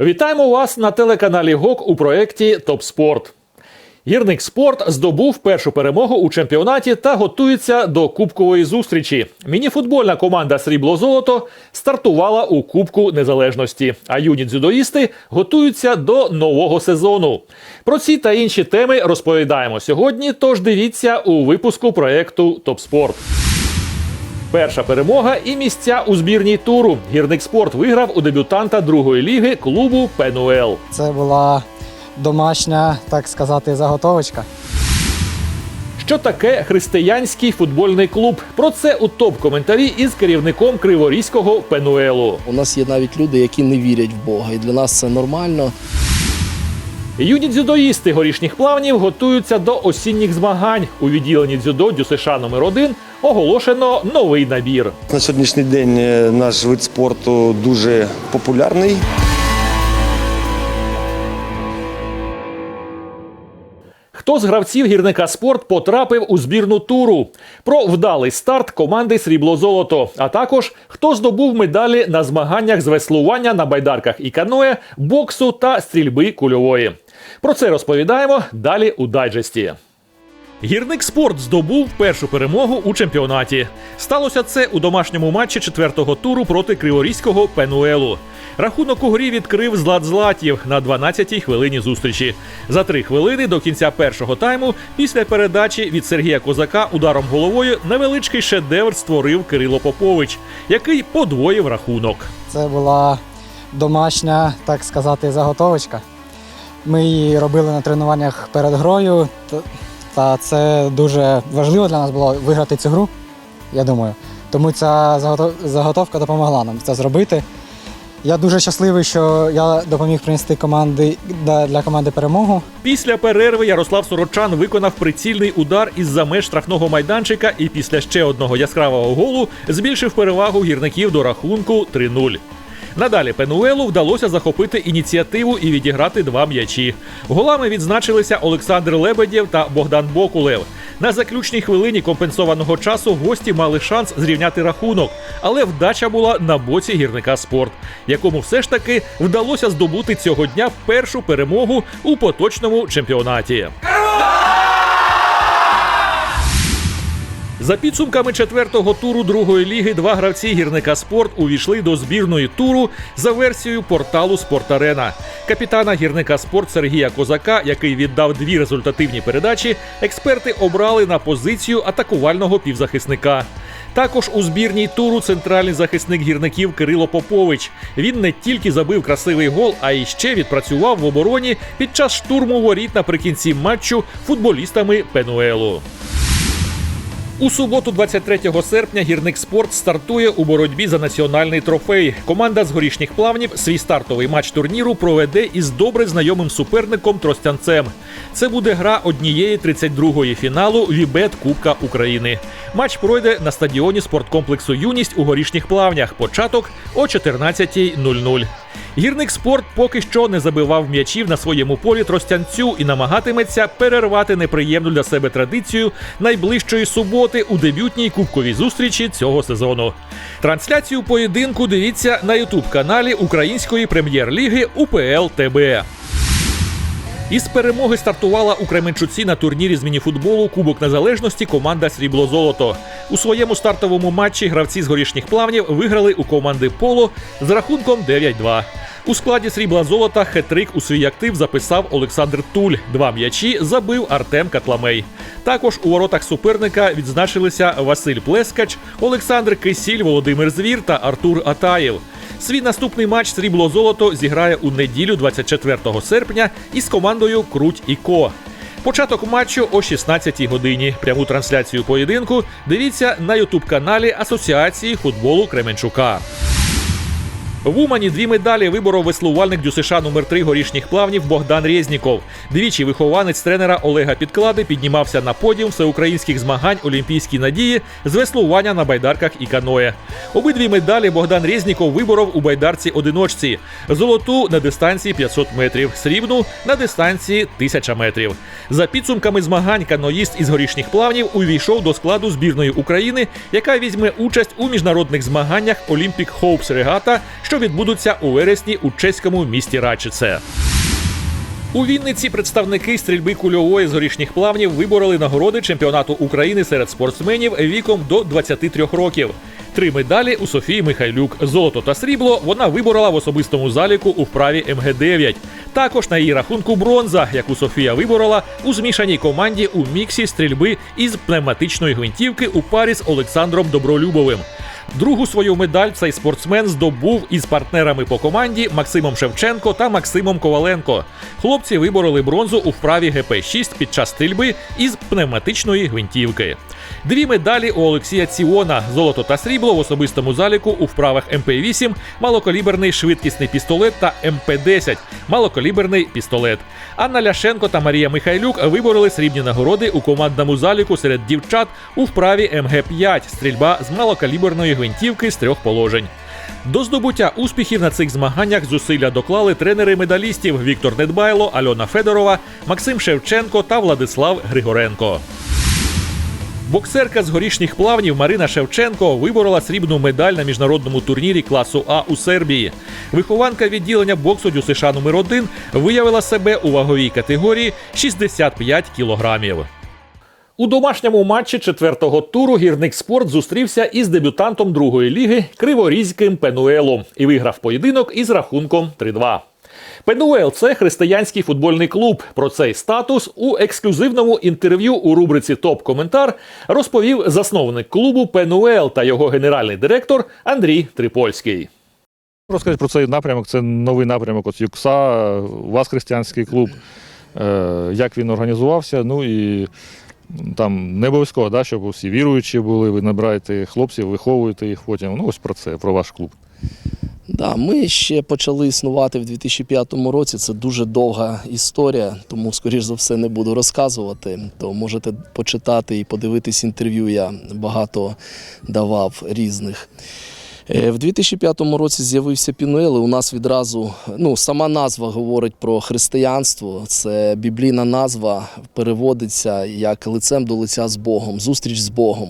Вітаємо вас на телеканалі ГОК у проєкті Топ Спорт. Гірник спорт здобув першу перемогу у чемпіонаті та готується до кубкової зустрічі. Мініфутбольна команда Срібло Золото стартувала у Кубку Незалежності, а юні дзюдоїсти готуються до нового сезону. Про ці та інші теми розповідаємо сьогодні. Тож дивіться у випуску проєкту Топ Спорт. Перша перемога і місця у збірній туру. Гірник спорт виграв у дебютанта другої ліги клубу Пенуел. Це була домашня, так сказати, заготовочка. Що таке християнський футбольний клуб? Про це у топ-коментарі із керівником Криворізького Пенуелу. У нас є навіть люди, які не вірять в Бога, і для нас це нормально. Юні дзюдоїсти горішніх плавнів готуються до осінніх змагань. У відділенні дзюдо ДЮСШ номер 1 оголошено новий набір. На сьогоднішній день е, наш вид спорту дуже популярний. Хто з гравців гірника спорт потрапив у збірну туру? Про вдалий старт команди Срібло Золото, а також хто здобув медалі на змаганнях з веслування на байдарках і каное, боксу та стрільби кульової. Про це розповідаємо далі у дайджесті. Гірник спорт здобув першу перемогу у чемпіонаті. Сталося це у домашньому матчі четвертого туру проти Криворізького Пенуелу. Рахунок у грі відкрив Злат Златів на 12-й хвилині зустрічі. За три хвилини до кінця першого тайму, після передачі від Сергія Козака ударом головою невеличкий шедевр створив Кирило Попович, який подвоїв рахунок. Це була домашня, так сказати, заготовочка. Ми її робили на тренуваннях перед грою, та- це дуже важливо для нас було виграти цю гру, я думаю. Тому ця заготовка допомогла нам це зробити. Я дуже щасливий, що я допоміг принести команди для команди перемогу. Після перерви Ярослав Сорочан виконав прицільний удар із-за меж штрафного майданчика і після ще одного яскравого голу збільшив перевагу гірників до рахунку 3-0. Надалі Пенуелу вдалося захопити ініціативу і відіграти два м'ячі. Голами відзначилися Олександр Лебедєв та Богдан Бокулев. На заключній хвилині компенсованого часу гості мали шанс зрівняти рахунок, але вдача була на боці гірника спорт, якому все ж таки вдалося здобути цього дня першу перемогу у поточному чемпіонаті. За підсумками четвертого туру другої ліги, два гравці гірника спорт увійшли до збірної туру за версією порталу Спортарена. Капітана гірника спорт Сергія Козака, який віддав дві результативні передачі, експерти обрали на позицію атакувального півзахисника. Також у збірній туру центральний захисник гірників Кирило Попович. Він не тільки забив красивий гол, а й ще відпрацював в обороні під час штурму воріт наприкінці матчу футболістами Пенуелу. У суботу, 23 серпня, гірник спорт стартує у боротьбі за національний трофей. Команда з горішніх плавнів свій стартовий матч турніру проведе із добре знайомим суперником Тростянцем. Це буде гра однієї 32-ї фіналу Вібет Кубка України. Матч пройде на стадіоні спорткомплексу Юність у горішніх плавнях. Початок о 14.00. Гірник спорт поки що не забивав м'ячів на своєму полі тростянцю і намагатиметься перервати неприємну для себе традицію найближчої суботи у дебютній кубковій зустрічі цього сезону. Трансляцію поєдинку дивіться на ютуб-каналі Української прем'єр-ліги УПЛ ТБ. Із перемоги стартувала у Кременчуці на турнірі з мініфутболу Кубок Незалежності команда Срібло Золото. У своєму стартовому матчі гравці з горішніх плавнів виграли у команди Поло з рахунком 9-2. У складі срібла золота хетрик у свій актив записав Олександр Туль. Два м'ячі забив Артем Катламей. Також у воротах суперника відзначилися Василь Плескач, Олександр Кисіль, Володимир Звір та Артур Атаєв. Свій наступний матч срібло золото зіграє у неділю 24 серпня із командою Круть і Ко. Початок матчу о 16-й годині. Пряму трансляцію поєдинку дивіться на ютуб-каналі Асоціації футболу Кременчука. В Умані дві медалі виборов веслувальник ДЮСШ номер 3 горішніх плавнів Богдан Резніков. Двічі вихованець тренера Олега Підклади піднімався на подіум всеукраїнських змагань Олімпійські надії з веслування на байдарках і каное. Обидві медалі Богдан Резніков виборов у байдарці одиночці. Золоту на дистанції 500 метрів, срібну на дистанції 1000 метрів. За підсумками змагань каноїст із горішніх плавнів увійшов до складу збірної України, яка візьме участь у міжнародних змаганнях Olympic Hopes Regatta, що що відбудуться у вересні у чеському місті Рачице. У Вінниці представники стрільби кульової з горішніх плавнів вибороли нагороди чемпіонату України серед спортсменів віком до 23 років. Три медалі у Софії Михайлюк. Золото та срібло вона виборола в особистому заліку у вправі МГ-9. Також на її рахунку бронза, яку Софія виборола у змішаній команді у міксі стрільби із пневматичної гвинтівки у парі з Олександром Добролюбовим. Другу свою медаль цей спортсмен здобув із партнерами по команді Максимом Шевченко та Максимом Коваленко. Хлопці вибороли бронзу у вправі ГП-6 під час стрільби із пневматичної гвинтівки. Дві медалі у Олексія Ціона золото та срібло в особистому заліку у вправах МП-8, малокаліберний швидкісний пістолет та МП-10 малокаліберний пістолет. Анна Ляшенко та Марія Михайлюк вибороли срібні нагороди у командному заліку серед дівчат у вправі МГ-5 стрільба з малокаліберної гвинтівки з трьох положень. До здобуття успіхів на цих змаганнях зусилля доклали тренери медалістів Віктор Недбайло, Альона Федорова, Максим Шевченко та Владислав Григоренко. Боксерка з горішніх плавнів Марина Шевченко виборола срібну медаль на міжнародному турнірі класу А у Сербії. Вихованка відділення боксу ДЮСШ номер 1 виявила себе у ваговій категорії 65 кілограмів. У домашньому матчі четвертого туру гірник спорт зустрівся із дебютантом другої ліги Криворізьким Пенуелом і виграв поєдинок із рахунком 3-2. Пенуел це християнський футбольний клуб. Про цей статус у ексклюзивному інтерв'ю у рубриці Топ-коментар розповів засновник клубу Пенуел та його генеральний директор Андрій Трипольський. Розкажіть про цей напрямок. Це новий напрямок от ЮКСА, у вас християнський клуб. Е, Як він організувався? Ну і там не обов'язково, да, щоб усі віруючі були, ви набираєте хлопців, виховуєте їх потім. Ну, ось про це, про ваш клуб. Да, ми ще почали існувати в 2005 році. Це дуже довга історія, тому, скоріш за все, не буду розказувати. То можете почитати і подивитись інтерв'ю. Я багато давав різних. Е, В 2005 році з'явився Пінуел, у нас відразу ну, сама назва говорить про християнство. Це біблійна назва, переводиться як лицем до лиця з Богом, зустріч з Богом.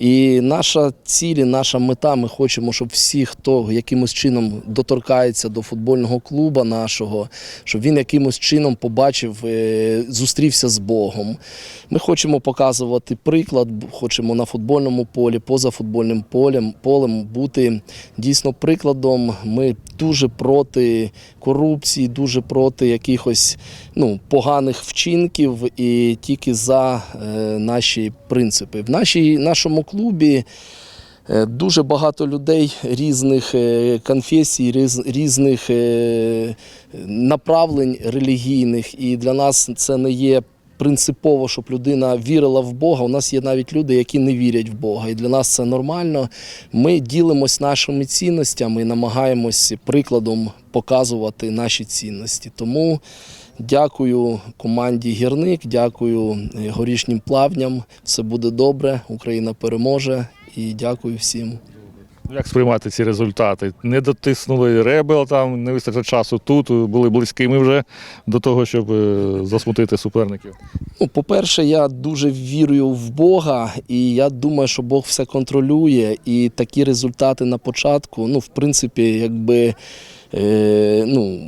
І наша ціль, наша мета, ми хочемо, щоб всі, хто якимось чином доторкається до футбольного клуба нашого, щоб він якимось чином побачив, е, зустрівся з Богом. Ми хочемо показувати приклад, хочемо на футбольному полі, поза футбольним полем, полем бути дійсно прикладом. Ми дуже проти корупції, дуже проти якихось ну, поганих вчинків і тільки за е, наші принципи. В нашій, нашому клубі. е, Дуже багато людей різних е, конфесій, різних е, направлень релігійних, і для нас це не є принципово, щоб людина вірила в Бога. У нас є навіть люди, які не вірять в Бога, і для нас це нормально. Ми ділимось нашими цінностями і намагаємось прикладом показувати наші цінності. Тому дякую команді Гірник, дякую е, горішнім плавням. Все буде добре, Україна переможе і дякую всім. Як сприймати ці результати? Не дотиснули ребел, там не вистачило часу тут, були близькими вже до того, щоб е, засмутити суперників. Ну, по-перше, я дуже вірю в Бога, і я думаю, що Бог все контролює. І такі результати на початку, ну, в принципі, якби. Е, ну,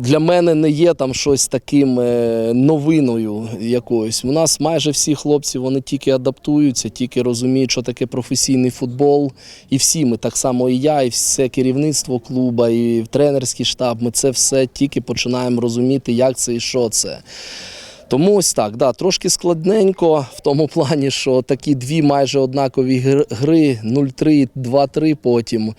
для мене не є там щось таким е, новиною якоюсь. У нас майже всі хлопці вони тільки адаптуються, тільки розуміють, що таке професійний футбол. І всі ми, так само і я, і все керівництво клуба, і тренерський штаб. Ми це все тільки починаємо розуміти, як це і що це. Тому ось так, да, трошки складненько в тому плані, що такі дві майже однакові гри 0-3, 2-3 потім.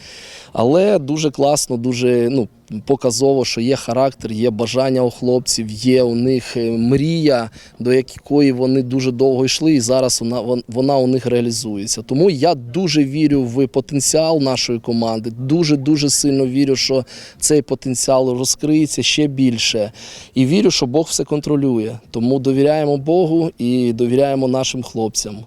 Але дуже класно, дуже ну, показово, що є характер, є бажання у хлопців, є у них е, мрія, до якої вони дуже довго йшли, і зараз вона, вона у них реалізується. Тому я дуже вірю в потенціал нашої команди. Дуже дуже сильно вірю, що цей потенціал розкриється ще більше. І вірю, що Бог все контролює. Тому довіряємо Богу і довіряємо нашим хлопцям.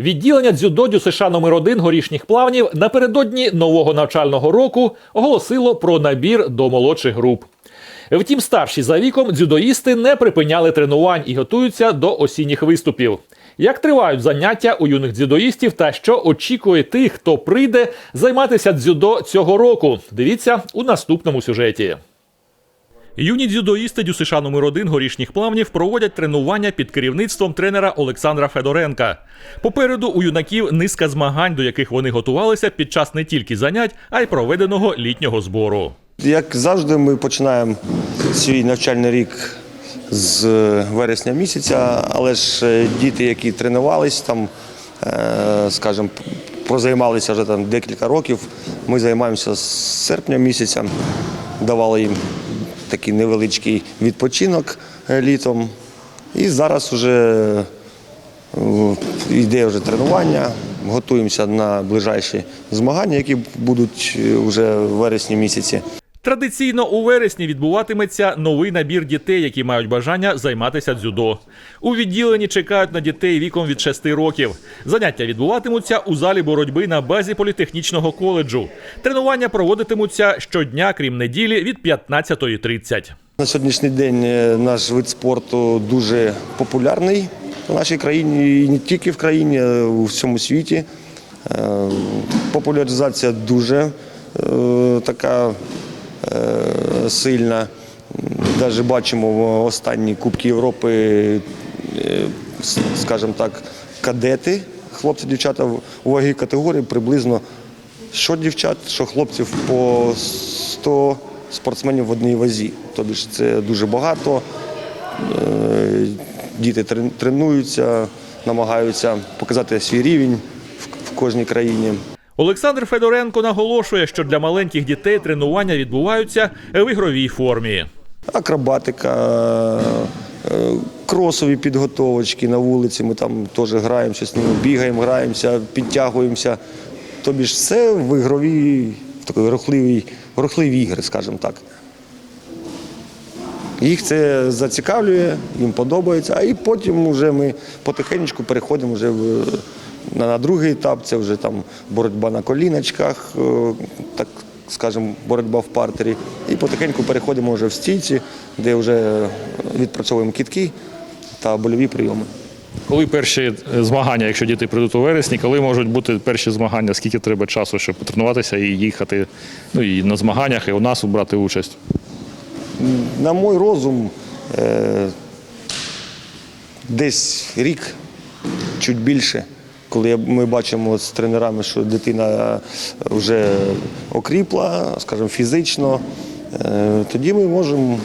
Відділення дзюдо ДЮСШ номер 1 горішніх плавнів напередодні нового навчального року оголосило про набір до молодших груп. Втім, старші за віком дзюдоїсти не припиняли тренувань і готуються до осінніх виступів. Як тривають заняття у юних дзюдоїстів та що очікує тих, хто прийде займатися дзюдо цього року? Дивіться у наступному сюжеті. Юні дзюдоїсти ДЮСШ номер 1 горішніх плавнів проводять тренування під керівництвом тренера Олександра Федоренка. Попереду у юнаків низка змагань, до яких вони готувалися під час не тільки занять, а й проведеного літнього збору. Як завжди, ми починаємо свій навчальний рік з вересня місяця, але ж е, діти, які тренувались там, е, скажімо, прозаймалися вже там декілька років. Ми займаємося з серпня місяця, давали їм такий невеличкий відпочинок е, літом. І зараз вже е, йде вже тренування, готуємося на ближайші змагання, які будуть е, вже в вересні місяці. Традиційно у вересні відбуватиметься новий набір дітей, які мають бажання займатися дзюдо. У відділенні чекають на дітей віком від 6 років. Заняття відбуватимуться у залі боротьби на базі політехнічного коледжу. Тренування проводитимуться щодня, крім неділі, від 15.30. На сьогоднішній день е, наш вид спорту дуже популярний в нашій країні і не тільки в країні, а у всьому світі. Е, Популяризація дуже е, така сильна. Навіть бачимо в останні Кубки Європи, е, скажімо так, кадети, хлопці, дівчата в у ваговій категорії приблизно що дівчат, що хлопців по 100 спортсменів в одній вазі. Тобто це дуже багато. Е, Діти тренуються, намагаються показати свій рівень в кожній країні. Олександр Федоренко наголошує, що для маленьких дітей тренування відбуваються в ігровій формі. Акробатика, е, кросові підготовочки на вулиці. Ми там теж граємося з ними, бігаємо, граємося, підтягуємося. Тобі ж все в ігровій, в такій рухливій, рухливі ігри, скажімо так. Їх це зацікавлює, їм подобається, а і потім вже ми потихеньку переходимо вже в, на, на другий етап. Це вже там боротьба на коліночках, е, так скажемо, боротьба в партері. І потихеньку переходимо вже в стійці, де вже відпрацьовуємо кітки та больові прийоми. Коли перші змагання, якщо діти прийдуть у вересні, коли можуть бути перші змагання, скільки треба часу, щоб потренуватися і їхати ну, і на змаганнях, і у нас брати участь? На мій розум, е, десь рік, чуть більше, коли ми бачимо з тренерами, що дитина вже окріпла, скажімо, фізично, е, тоді ми можемо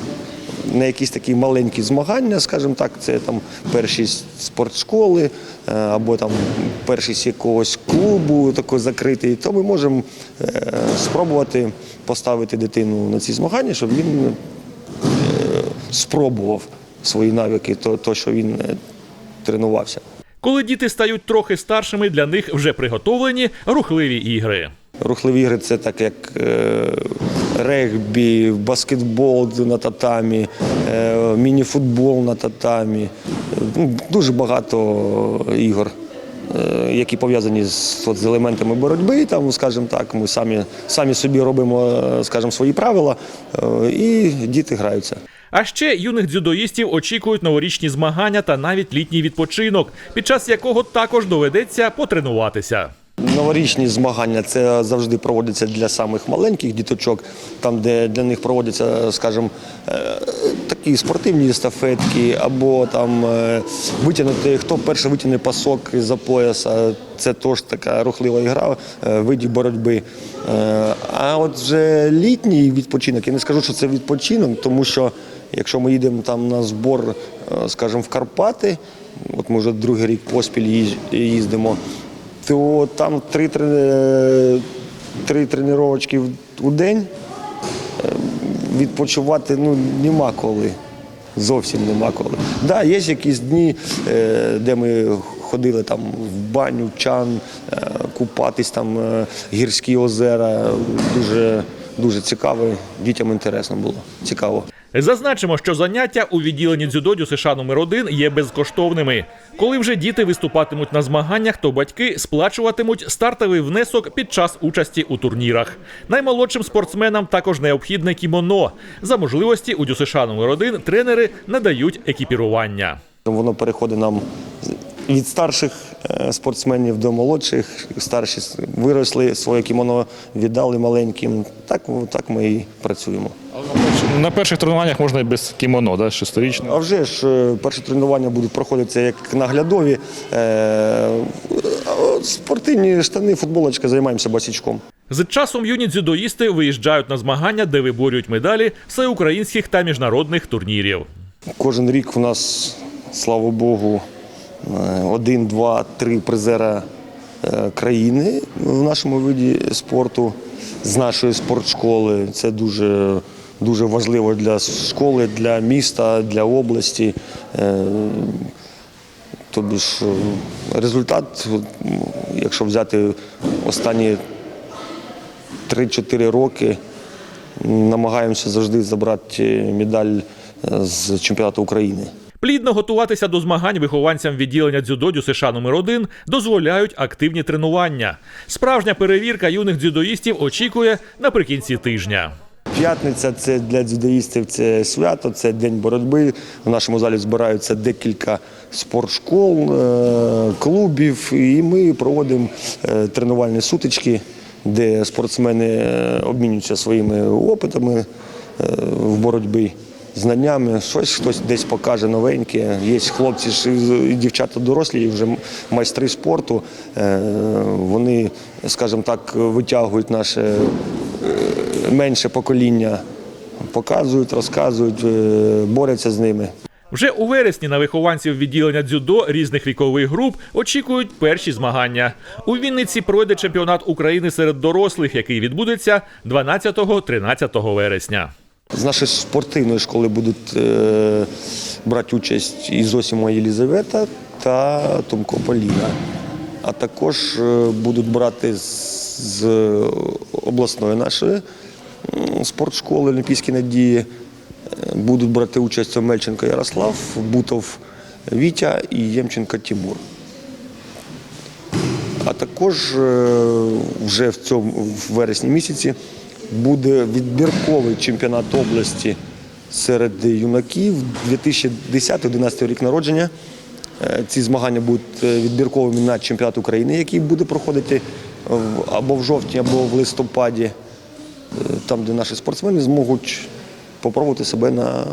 на якісь такі маленькі змагання, скажімо так, це там перші спортшколи е, або там перші з якогось клубу такий закритий, то ми можемо е, спробувати поставити дитину на ці змагання, щоб він спробував свої навики, то, то що він е, тренувався. Коли діти стають трохи старшими, для них вже приготовлені рухливі ігри. Рухливі ігри це так як е, регбі, баскетбол на татамі, е, мініфутбол на татамі. Ну, дуже багато ігор, е, які пов'язані з, от, з елементами боротьби. Там, скажімо так, ми самі, самі собі робимо скажімо, свої правила, і діти граються. А ще юних дзюдоїстів очікують новорічні змагання та навіть літній відпочинок, під час якого також доведеться потренуватися. Новорічні змагання це завжди проводяться для самих маленьких діточок, там, де для них проводяться, скажімо, е, такі спортивні естафетки, або там е, витягнути, хто перший витягне пасок за пояса. Це теж така рухлива ігра е, видів боротьби. А от вже літній відпочинок, я не скажу, що це відпочинок, тому що якщо ми їдемо там на збор, е, скажімо, в Карпати, от ми вже другий рік поспіль їздимо то там три, три тренувачки в- день. Е, Відпочивати ну, нема коли. Зовсім нема коли. Так, да, є якісь дні, е, де ми ходили там в баню, чан, купатись там, гірські озера. Дуже, дуже цікаво. Дітям інтересно було. Цікаво. Зазначимо, що заняття у відділенні дзюдо ДЮСШ номер 1 є безкоштовними. Коли вже діти виступатимуть на змаганнях, то батьки сплачуватимуть стартовий внесок під час участі у турнірах. Наймолодшим спортсменам також необхідне кімоно. За можливості у ДЮСШ номер 1 тренери надають екіпірування. Воно переходить нам від старших е, спортсменів до молодших. Старші виросли, своє кімоно віддали маленьким. Так, так ми і працюємо. На перших тренуваннях можна і без кімоно, да, шестирічне. А вже ж е, перші тренування будуть проходитися як наглядові. Е, Спортивні штани, футболочка, займаємося басічком. З часом юні дзюдоїсти виїжджають на змагання, де виборюють медалі всеукраїнських та міжнародних турнірів. Кожен рік у нас, слава Богу, е, один, два, три призера країни в нашому виді спорту з нашої спортшколи. Це дуже, дуже важливо для школи, для міста, для області. Е, Тобі ж е, результат, якщо взяти останні 3-4 роки, намагаємося завжди забрати медаль е, з чемпіонату України. Плідно готуватися до змагань вихованцям відділення дзюдо ДЮСШ номер 1 дозволяють активні тренування. Справжня перевірка юних дзюдоїстів очікує наприкінці тижня. П'ятниця це для дзюдоїстів це свято, це день боротьби. В нашому залі збираються декілька спортшкол, е, клубів, і ми проводимо е, тренувальні сутички, де спортсмени е, обмінюються своїми опитами в боротьбі. Знаннями, щось хтось десь покаже новеньке. Є хлопці і дівчата дорослі, і вже майстри спорту. Вони, скажімо так, витягують наше менше покоління показують, розказують, е, борються з ними. Вже у вересні на вихованців відділення дзюдо різних вікових груп очікують перші змагання. У Вінниці пройде чемпіонат України серед дорослих, який відбудеться 12-13 вересня. З нашої спортивної школи будуть е, брати участь і Зосіма Єлізавета та Томко Поліна. А також е, будуть брати з обласної нашої спортшколи Олімпійські надії. Е, Будуть брати участь Омельченко Ярослав, Бутов Вітя і Ємченко Тимур. А також е, вже в цьому в вересні місяці буде відбірковий чемпіонат області серед юнаків 2010-2011 рік народження. Е, Ці змагання будуть відбірковими на чемпіонат України, який буде проходити або в жовтні, або в листопаді, е, там, де наші спортсмени зможуть попробувати себе на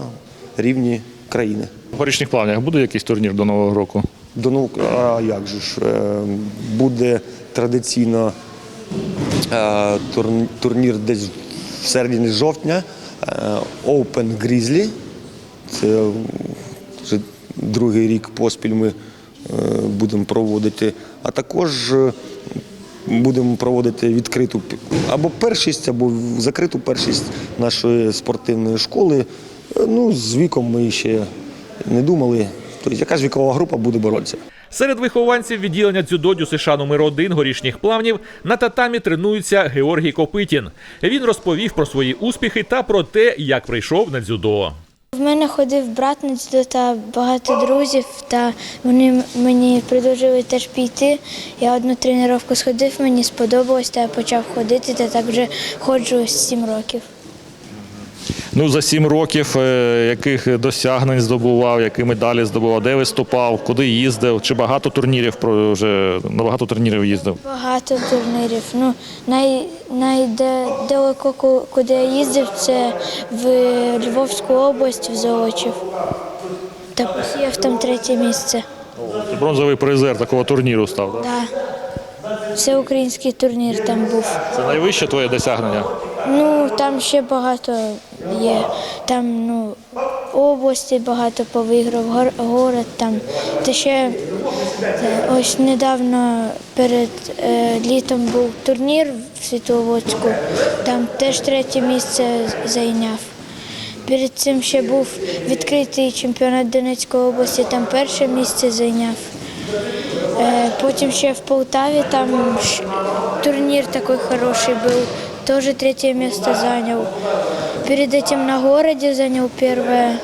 рівні країни. В горішніх плавнях буде якийсь турнір до Нового року? До наук, а як же ж, е, буде традиційно е, турнір десь в середині жовтня, Open Grizzly. Це вже другий рік поспіль ми будемо проводити. А також будемо проводити відкриту або першість, або закриту першість нашої спортивної школи. Е, Ну, з віком ми ще не думали. Тобто, яка ж вікова група буде боротися. Серед вихованців відділення дзюдо ДЮСШ номер 1 горішніх плавнів на татамі тренується Георгій Копитін. Він розповів про свої успіхи та про те, як прийшов на дзюдо. В мене ходив брат та багато друзів, та вони мені продовжили теж піти. Я одну тренування сходив, мені сподобалось, та я почав ходити, та так вже ходжу з 7 років. Ну, за сім років е, яких досягнень здобував, які медалі здобував, де виступав, куди їздив, чи багато турнірів вже на багато турнірів їздив? Багато турнірів. Ну, най, найдалеко, куди я їздив, це в Львовську область, в Золочів. Та посіяв там третє місце. Ти бронзовий призер такого турніру став. Да? Да. Всеукраїнський турнір там був. Це найвище твоє досягнення? Ну, там ще багато є. Там ну, області багато повиграв, гор, город там. Та ще е, ось недавно перед е, літом був турнір в Світловодську, там теж третє місце зайняв. Перед цим ще був відкритий чемпіонат Донецької області, там перше місце зайняв. Е, Потім ще в Полтаві там турнір такой хороший был, тоже третье место занял. Перед этим на городе занял первое,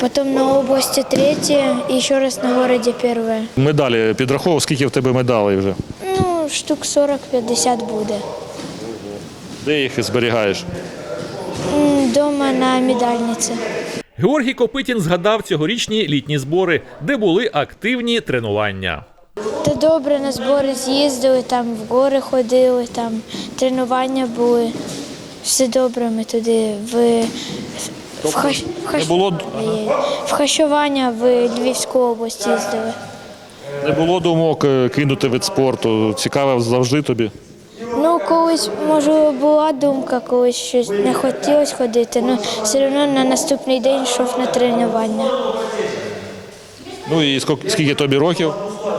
потом на области третье и еще раз на городе первое. Медалі підраховував, скільки в тебе медалей вже? Ну, штук 40-50 буде. Де їх зберігаєш? Дома на медальнице. Георгій Копитін згадав цьогорічні літні збори, де були активні тренування. Та добре на збори з'їздили, там в гори ходили, там тренування були. Все добре, ми туди в, в, хаш, в, хаш, було, в хащування в Львівську область їздили. не було думок е, кинути від спорту. Цікаво завжди тобі. Ну, колись, може, була думка, колись щось не хотілося ходити, але все одно на наступний день йшов на тренування. Ну і скільки тобі років?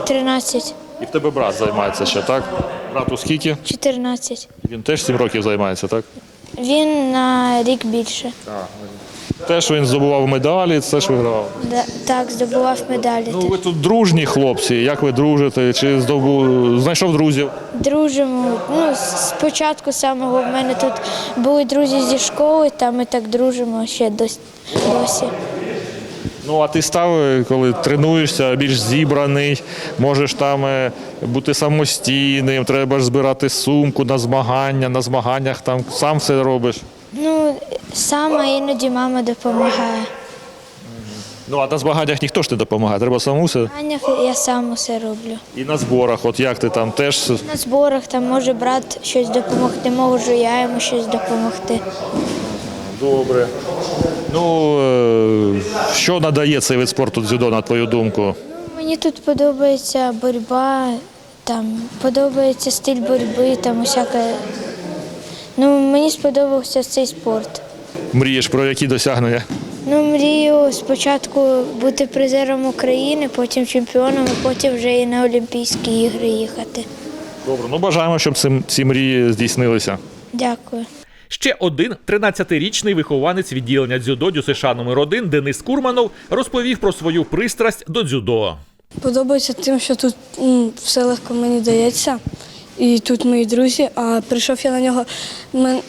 13, І в тебе брат займається ще, так? Брату скільки? 14. Він теж 7 років займається, так? Він на рік більше. Теж він здобував медалі, це ж вигравав. Да, так, здобував медалі. Ну ви тут дружні хлопці. Як ви дружите? Чи здобув знайшов друзів? Дружимо. Ну, спочатку самого в мене тут були друзі зі школи, та ми так дружимо ще дос- досі. Ну а ти став, е, коли тренуєшся, більш зібраний, можеш там е, бути самостійним, треба ж збирати сумку на змагання, на змаганнях там сам все робиш. Ну, саме іноді мама допомагає. Ну а на змаганнях ніхто ж не допомагає, треба самому все. Анях я сам усе роблю. І на зборах, от як ти там теж На зборах там може брат щось допомогти, можу я йому щось допомогти. Добре. Ну е, що надає цей вид спорту дзюдо, на твою думку? Мені тут подобається боротьба, там подобається стиль боротьби, там усяке. Ну, мені сподобався цей спорт. Мрієш про які досягнення? Ну, мрію спочатку бути призером України, потім чемпіоном, а потім вже і на Олімпійські ігри їхати. Добре, ну бажаємо, щоб ці мрії здійснилися. Дякую. Ще один 13-річний вихованець відділення дзюдо ДЮСШ номер 1 Денис Курманов розповів про свою пристрасть до дзюдо. Подобається тим, що тут все легко мені дається. І тут мої друзі. А прийшов я на нього.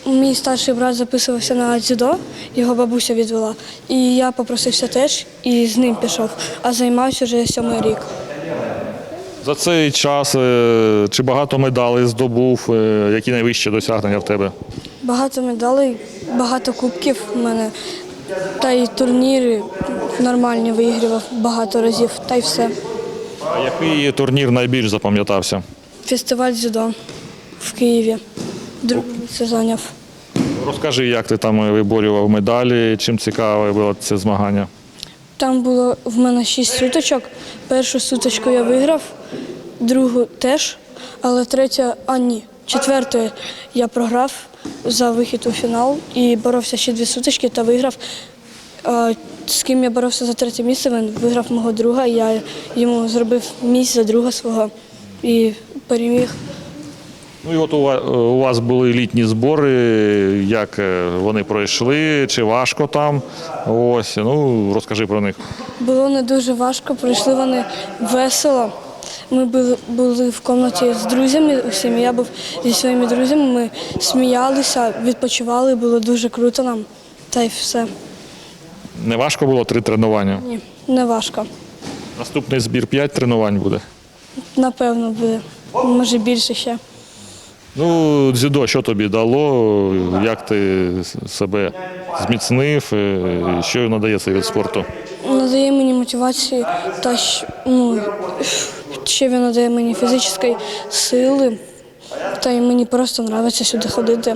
Мій старший брат записувався на дзюдо, його бабуся відвела. І я попросився теж і з ним пішов. А займаюся вже сьомий рік. За цей час е, чи багато медалей здобув, е, які найвищі досягнення в тебе? Багато медалей, багато кубків в мене. Та й турніри нормальні виігрував багато разів, та й все. А який турнір найбільш запам'ятався? Фестиваль дзюдо в Києві. Другий зайняв. Розкажи, як ти там виборював медалі, чим цікаве було це змагання? Там було в мене шість суточок. Першу суточку я виграв, другу теж, але третя, а ні. Четверту я програв за вихід у фінал і боровся ще дві суточки та виграв. З ким я боровся за третє місце, він виграв мого друга, я йому зробив місць за друга свого і переміг. Ну і от у вас були літні збори, як е, вони пройшли, чи важко там? Ось, ну розкажи про них. Було не дуже важко, пройшли вони весело. Ми були, були в кімнаті з друзями Усім Я був зі своїми друзями. Ми сміялися, відпочивали, було дуже круто нам. Та й все. Не важко було три тренування. Ні, не важко. Наступний збір п'ять тренувань буде. Напевно, буде. Може більше ще. Ну, дзюдо, що тобі дало? Як ти себе зміцнив? е, Що надає цей від спорту? Надає мені мотивації та ну, ще він надає мені фізичної сили. Та й мені просто подобається сюди ходити.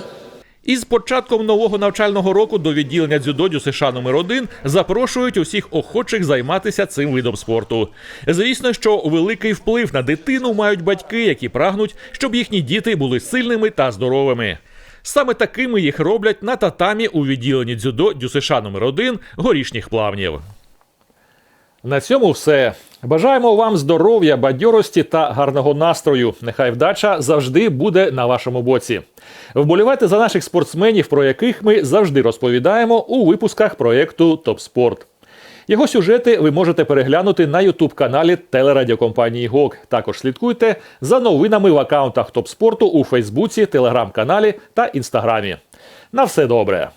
Із початком нового навчального року до відділення дзюдо ДЮСШ номер 1 запрошують усіх охочих займатися цим видом спорту. Звісно, що великий вплив на дитину мають батьки, які прагнуть, щоб їхні діти були сильними та здоровими. Саме такими їх роблять на татамі у відділенні дзюдо ДЮСШ номер 1 горішніх плавнів. На цьому все. Бажаємо вам здоров'я, бадьорості та гарного настрою. Нехай вдача завжди буде на вашому боці. Вболівайте за наших спортсменів, про яких ми завжди розповідаємо у випусках проєкту Топ Спорт. Його сюжети ви можете переглянути на ютуб каналі телерадіокомпанії ГОК. Також слідкуйте за новинами в аккаунтах Топ спорту у Фейсбуці, телеграм-каналі та Інстаграмі. На все добре!